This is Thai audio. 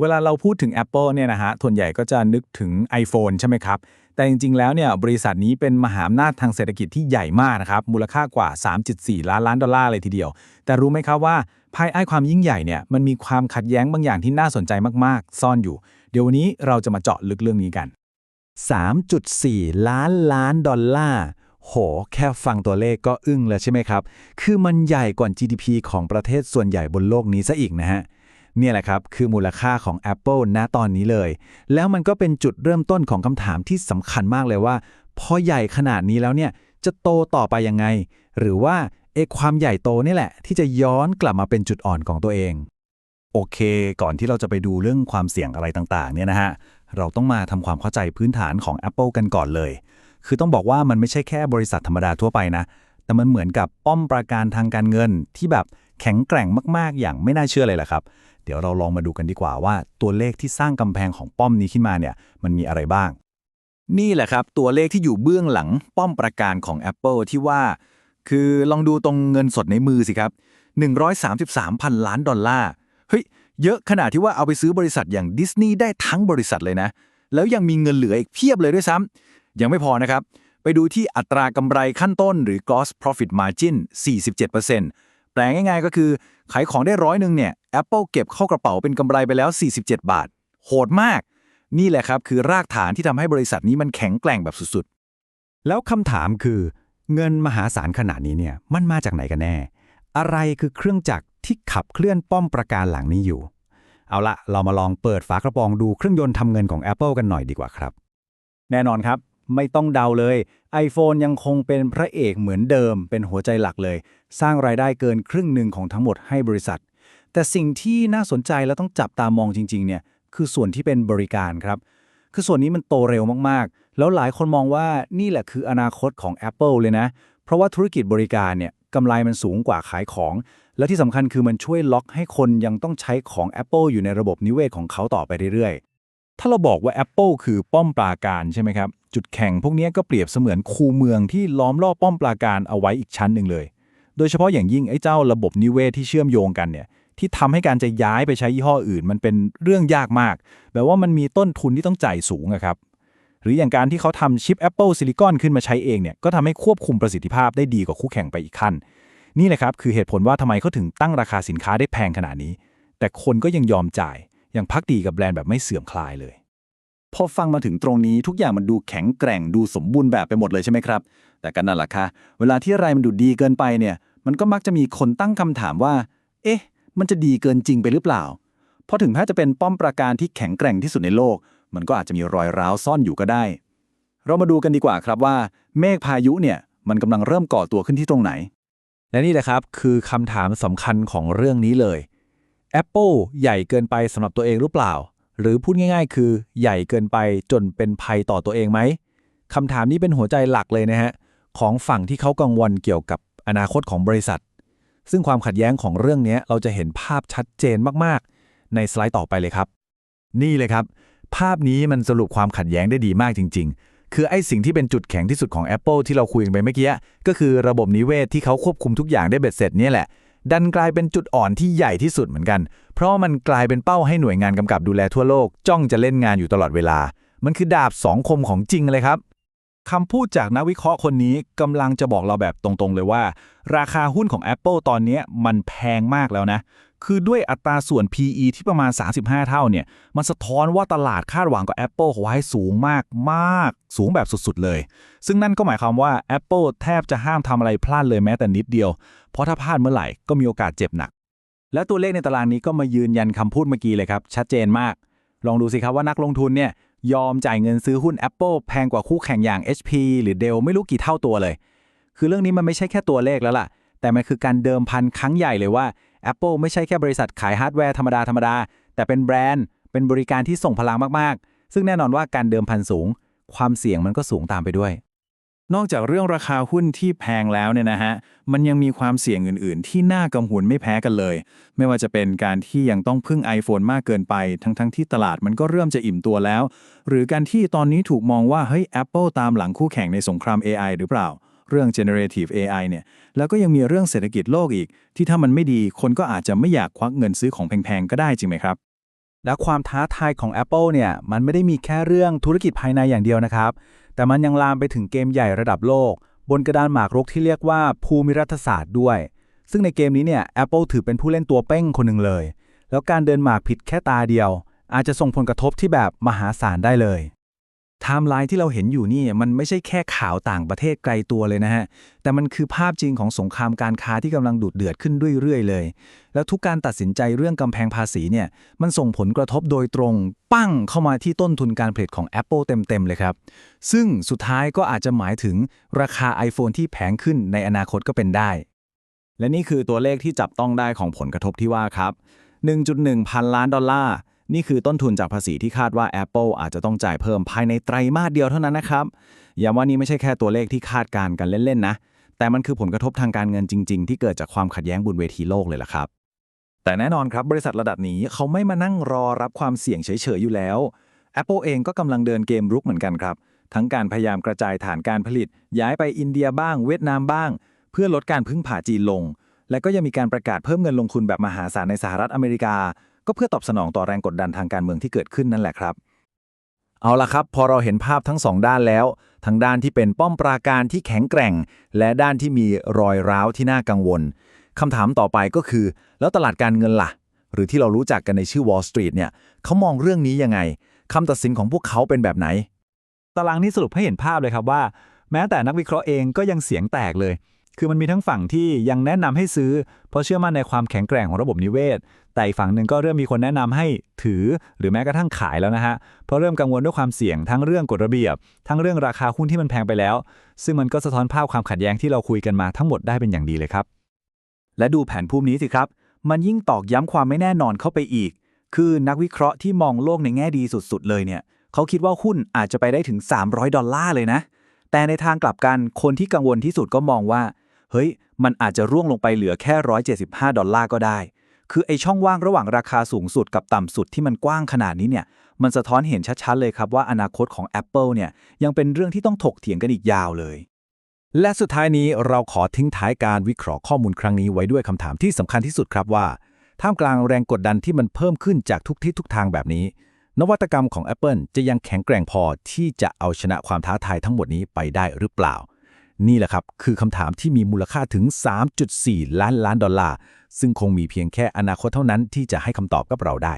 เวลาเราพูดถึง Apple เนี่ยนะฮะส่วนใหญ่ก็จะนึกถึง iPhone ใช่ไหมครับ แต่จริง ๆ แล้วเนี่ยบริษัทนี้เป็นมหาอำนาจทางเศรษฐกิจที่ใหญ่มากนะครับ มูลค่ากว่า 3.4 ล้านล้านดอลลาร์เลยทีเดียว แต่รู้ไหมครับว่าภายใต้ความยิ่งใหญ่เนี่ยมันมีความขัดแย้งบางอย่างที่น่าสนใจมากๆ ซ่อนอยู่ เดี๋ยววันนี้เราจะมาเจาะลึกเรื่องนี้กัน 3.4 ล้านล้านดอลลาร์โห แค่ฟังตัวเลขก็อึ้งแล้วใช่ไหมครับ คือมันใหญ่กว่า GDP ของประเทศส่วนใหญ่บนโลกนี้ซะอีกนะฮะ เนี่ยแหละครับ คือมูลค่าของ Apple ณตอนนี้เลย แล้วมันก็เป็นจุดเริ่มต้นของคำถามที่สำคัญมากเลยว่าพอใหญ่ขนาดนี้แล้วเนี่ยจะโตต่อไปยังไง หรือว่าเอความใหญ่โตนี่แหละ ที่จะย้อนกลับมาเป็นจุดอ่อนของตัวเอง โอเค ก่อนที่เราจะไปดูเรื่องความเสี่ยงอะไรต่างๆ เนี่ยนะฮะเราต้องมาทำความเข้าใจพื้นฐานของ Apple กันก่อนเลย คือต้องบอกว่ามันไม่ใช่แค่บริษัทธรรมดาทั่วไปนะ แต่มันเหมือนกับป้อมปราการทางการเงินที่แบบ แข็งแกร่งมากๆ อย่างไม่น่าเชื่อเลยแหละครับ เดี๋ยวเราลองมาดูกันดีกว่าว่าตัวเลขที่สร้างกำแพงของป้อมนี้ขึ้นมาเนี่ยมันมีอะไรบ้าง นี่แหละครับ ตัวเลขที่อยู่เบื้องหลังป้อมประการของ Apple ที่ว่า คือลองดูตรงเงินสดในมือสิครับ 133พันล้านดอลลาร์เฮ้ยเยอะขนาดที่ว่าเอาไปซื้อบริษัทอย่างดิสนีย์ได้ทั้งบริษัทเลยนะ แล้วยังมีเงินเหลืออีกเพียบเลยด้วยซ้ำยังไม่พอนะครับ ไปดูที่อัตรากำไรขั้นต้นหรือ gross profit margin 47% แปลง่ายๆก็คือ ขายของได้ร้อยหนึ่งเนี่ย Apple เก็บเข้ากระเป๋าเป็นกำไรไปแล้ว 47 บาท โหดมาก นี่แหละครับคือรากฐานที่ทำให้บริษัทนี้มันแข็งแกร่งแบบสุดๆ แล้วคำถามคือ เงินมหาศาลขนาดนี้เนี่ยมันมาจากไหนกันแน่ อะไรคือเครื่องจักรที่ขับเคลื่อนป้อมประการหลังนี้อยู่ เอาละเรามาลองเปิดฝากระโปรงดูเครื่องยนต์ทำเงินของ Apple กันหน่อยดีกว่าครับ แน่นอนครับไม่ต้องเดาเลย iPhone ยังคงเป็นพระเอกเหมือนเดิม เป็นหัวใจหลักเลย สร้างรายได้เกินครึ่งหนึ่งของทั้งหมดให้บริษัท แต่สิ่งที่น่าสนใจและต้องจับตามองจริงๆเนี่ยคือส่วนที่เป็นบริการครับ คือส่วนนี้มันโตเร็วมากๆ แล้วหลายคนมองว่านี่แหละคืออนาคตของ Apple เลยนะ เพราะว่าธุรกิจบริการเนี่ยกำไรมันสูงกว่าขายของ และที่สำคัญคือมันช่วยล็อกให้คนยังต้องใช้ของ Apple อยู่ในระบบนิเวศของเขาต่อไปเรื่อยๆ ถ้าเราบอกว่า Apple คือป้อมปราการใช่ไหมครับ จุดแข่งพวกนี้ก็เปรียบเสมือนคูเมืองที่ล้อมรอบป้อมปราการเอาไว้อีกชั้นหนึ่งเลย โดยเฉพาะอย่างยิ่งไอ้เจ้าระบบนิเวศที่เชื่อมโยงกันเนี่ยที่ทำให้การจะย้ายไปใช้ยี่ห้ออื่น มันเป็นเรื่องยากมาก แบบว่ามันมีต้นทุนที่ต้องจ่ายสูงอะครับหรืออย่างการที่เขาทำชิป Apple Silicon ขึ้นมาใช้เองเนี่ยก็ทำให้ควบคุมประสิทธิภาพได้ดีกว่าคู่แข่งไปอีกขั้น นี่แหละครับคือเหตุผลว่าทำไมเขาถึงตั้งราคาสินค้าได้แพงขนาดนี้ แต่คนก็ยังยอมจ่ายยังพักดีกับแบรนด์แบบไม่เสื่อมคลายเลย พอฟังมาถึงตรงนี้ทุกอย่างมันดูแข็งแกร่งดูสมบูรณ์แบบไปหมดเลยใช่ไหมครับ แต่กันนั่นแหละค่ะ เวลาที่อะไรมันดูดีเกินไปเนี่ย มันก็มักจะมีคนตั้งคำถามว่า เอ๊ะ มันจะดีเกินจริงไปหรือเปล่า เพราะถึงแม้จะเป็นป้อมปราการที่แข็งแกร่งที่สุดในโลก มันก็อาจจะมีรอยร้าวซ่อนอยู่ก็ได้ เรามาดูกันดีกว่าครับว่า เมฆพายุเนี่ย มันกำลังเริ่มก่อตัวขึ้นที่ตรงไหน และนี่แหละครับคือคำถามสำคัญของเรื่องนี้เลย Apple ใหญ่เกินไปสำหรับตัวเองหรือเปล่า หรือพูดง่าย ๆ คือใหญ่เกินไปจนเป็นภัยต่อตัวเองไหมคำถามนี้เป็นหัวใจหลักเลยนะฮะ ของฝั่งที่เขากังวลเกี่ยวกับอนาคตของบริษัท ซึ่งความขัดแย้งของเรื่องนี้เราจะเห็นภาพชัดเจนมากๆ ในสไลด์ต่อไปเลยครับ นี่เลยครับ ภาพนี้มันสรุปความขัดแย้งได้ดีมากจริง ๆ คือไอ้สิ่งที่เป็นจุดแข็งที่สุดของ Apple ที่เราคุยกันไปเมื่อกี้ก็คือระบบนิเวศที่เขาควบคุมทุกอย่างได้เบ็ดเสร็จนี่แหละดันกลายเป็นจุดอ่อนที่ใหญ่ที่สุดเหมือนกัน เพราะมันกลายเป็นเป้าให้หน่วยงานกำกับดูแลทั่วโลก จ้องจะเล่นงานอยู่ตลอดเวลา มันคือดาบสองคมของจริงเลยครับ คำพูดจากนักวิเคราะห์คนนี้กำลังจะบอกเราแบบตรงๆเลยว่า ราคาหุ้นของ Apple ตอนนี้มันแพงมากแล้วนะ คือด้วยอัตราส่วน PE ที่ประมาณ 35 เท่าเนี่ย มันสะท้อนว่าตลาดคาดหวังกับ Apple ไว้สูงมากมากสูงแบบสุดๆเลย ซึ่งนั่นก็หมายความว่า Apple แทบจะห้ามทำอะไรพลาดเลยแม้แต่นิดเดียว เพราะถ้าพลาดเมื่อไหร่ก็มีโอกาสเจ็บหนัก และตัวเลขในตารางนี้ก็มายืนยันคำพูดเมื่อกี้เลยครับชัดเจนมาก ลองดูสิครับว่านักลงทุนเนี่ย ยอมจ่ายเงินซื้อหุ้น Apple แพงกว่าคู่แข่งอย่าง HP หรือ Dell ไม่รู้กี่เท่าตัวเลย คือเรื่องนี้มันไม่ใช่แค่ตัวเลขแล้วล่ะ แต่มันคือการเดิมพันครั้งใหญ่เลยว่า Apple ไม่ใช่แค่บริษัทขายฮาร์ดแวร์ธรรมดาธรรมดาแต่เป็นแบรนด์ เป็นบริการที่ส่งพลังมากๆ ซึ่งแน่นอนว่าการเดิมพันสูง ความเสี่ยงมันก็สูงตามไปด้วย นอกจากเรื่องราคาหุ้นที่แพงแล้วเนี่ยนะฮะ มันยังมีความเสี่ยงอื่น ๆ ที่น่ากังวลไม่แพ้กันเลย ไม่ว่าจะเป็นการที่ยังต้องพึ่ง iPhone มากเกินไป ทั้งๆที่ตลาดมันก็เริ่มจะอิ่มตัวแล้ว หรือการที่ตอนนี้ถูกมองว่าเฮ้ย Apple ตามหลังคู่แข่งในสงคราม AI หรือเปล่า เรื่อง generative AI เนี่ย แล้วก็ยังมีเรื่องเศรษฐกิจโลกอีก ที่ถ้ามันไม่ดี คนก็อาจจะไม่อยากควักเงินซื้อของแพง ๆ ก็ได้จริงไหมครับ และความท้าทายของ Apple เนี่ยมันไม่ได้มีแค่เรื่องธุรกิจภายในอย่างเดียวนะครับ แต่มันยังลามไปถึงเกมใหญ่ระดับโลก บนกระดานหมากรุกที่เรียกว่าภูมิรัฐศาสตร์ด้วย ซึ่งในเกมนี้เนี่ย Apple ถือเป็นผู้เล่นตัวเป้งคนหนึ่งเลย แล้วการเดินหมากผิดแค่ตาเดียว อาจจะส่งผลกระทบที่แบบมหาศาลได้เลย ไทม์ไลน์ที่เราเห็นอยู่นี่มันไม่ใช่แค่ข่าวต่างประเทศไกลตัวเลยนะฮะ แต่มันคือภาพจริงของสงครามการค้าที่กำลังดุเดือดขึ้นเรื่อยๆเลย แล้วทุกการตัดสินใจเรื่องกำแพงภาษีเนี่ยมันส่งผลกระทบโดยตรง ปั้งเข้ามาที่ต้นทุนการผลิตของ Apple เต็มๆเลยครับ ซึ่งสุดท้ายก็อาจจะหมายถึงราคา iPhone ที่แพงขึ้นในอนาคตก็เป็นได้ และนี่คือตัวเลขที่จับต้องได้ของผลกระทบที่ว่าครับ 1.1 พันล้านดอลลาร์ นี่คือต้นทุนจากภาษีที่คาดว่า Apple อาจจะต้องจ่ายเพิ่มภายในไตรมาสเดียวเท่านั้นนะครับย้ำว่านี่ไม่ใช่แค่ตัวเลขที่คาดการกันเล่นๆนะ แต่มันคือผลกระทบทางการเงินจริง ๆ ที่เกิดจากความขัดแย้งบนเวทีโลกเลยล่ะครับ แต่แน่นอนครับบริษัทระดับนี้เขาไม่มานั่งรอรับความเสี่ยงเฉยๆอยู่แล้ว Apple เองก็กำลังเดินเกมรุกเหมือนกันครับ ทั้งการพยายามกระจายฐานการผลิต ย้ายไปอินเดียบ้าง เวียดนามบ้าง เพื่อลดการพึ่งพาจีนลง และก็ยังมีการประกาศเพิ่มเงินลงทุนแบบมหาศาลในสหรัฐอเมริกา ก็เพื่อตอบสนองต่อแรงกดดันทางการเมืองที่เกิดขึ้นนั่นแหละครับ เอาละครับ พอเราเห็นภาพทั้งสองด้านแล้ว ทั้งด้านที่เป็นป้อมปราการที่แข็งแกร่ง และด้านที่มีรอยร้าวที่น่ากังวลคำถามต่อไปก็คือ แล้วตลาดการเงินล่ะ หรือที่เรารู้จักกันในชื่อ Wall Street เนี่ยเขามองเรื่องนี้ยังไงคำตัดสินของพวกเขาเป็นแบบไหน ตารางนี้สรุปให้เห็นภาพเลยครับว่า แม้แต่นักวิเคราะห์เองก็ยังเสียงแตกเลย คือมันมีทั้งฝั่งที่ยังแนะนำให้ซื้อ เพราะเชื่อมั่นในความแข็งแกร่งของระบบนิเวศ แต่อีกฝั่งหนึ่งก็เริ่มมีคนแนะนำให้ถือ หรือแม้กระทั่งขายแล้วนะฮะ เพราะเริ่มกังวลด้วยความเสี่ยงทั้งเรื่องกฎระเบียบ ทั้งเรื่องราคาหุ้นที่มันแพงไปแล้ว ซึ่งมันก็สะท้อนภาพความขัดแย้งที่เราคุยกันมาทั้งหมดได้เป็นอย่างดีเลยครับ และดูแผนภูมินี้สิครับ มันยิ่งตอกย้ำความไม่แน่นอนเข้าไปอีก คือนักวิเคราะห์ที่มองโลกในแง่ดีสุดๆ เลยเนี่ย เขาคิดว่าหุ้นอาจจะไปได้ถึง 300 ดอลลาร์เลยนะ แต่ในทางกลับกันคนที่กังวลที่สุดก็มองว่า เฮ้ย มันอาจจะร่วงลงไปเหลือแค่ 175 ดอลลาร์ก็ได้ คือไอช่องว่างระหว่างราคาสูงสุดกับต่ำสุดที่มันกว้างขนาดนี้เนี่ย มันสะท้อนเห็นชัดๆเลยครับว่าอนาคตของ Apple เนี่ยยังเป็นเรื่องที่ต้องถกเถียงกันอีกยาวเลย และสุดท้ายนี้เราขอทิ้งท้ายการวิเคราะห์ข้อมูลครั้งนี้ไว้ด้วยคำถามที่สำคัญที่สุดครับว่า ท่ามกลางแรงกดดันที่มันเพิ่มขึ้นจากทุกทิศทุกทางแบบนี้ นวัตกรรมของ Apple จะยังแข็งแกร่งพอที่จะเอาชนะความท้าทายทั้งหมดนี้ไปได้หรือเปล่า นี่แหละครับ คือคำถามที่มีมูลค่าถึง 3.4 ล้านล้านดอลลาร์ ซึ่งคงมีเพียงแค่อนาคตเท่านั้นที่จะให้คำตอบกับเราได้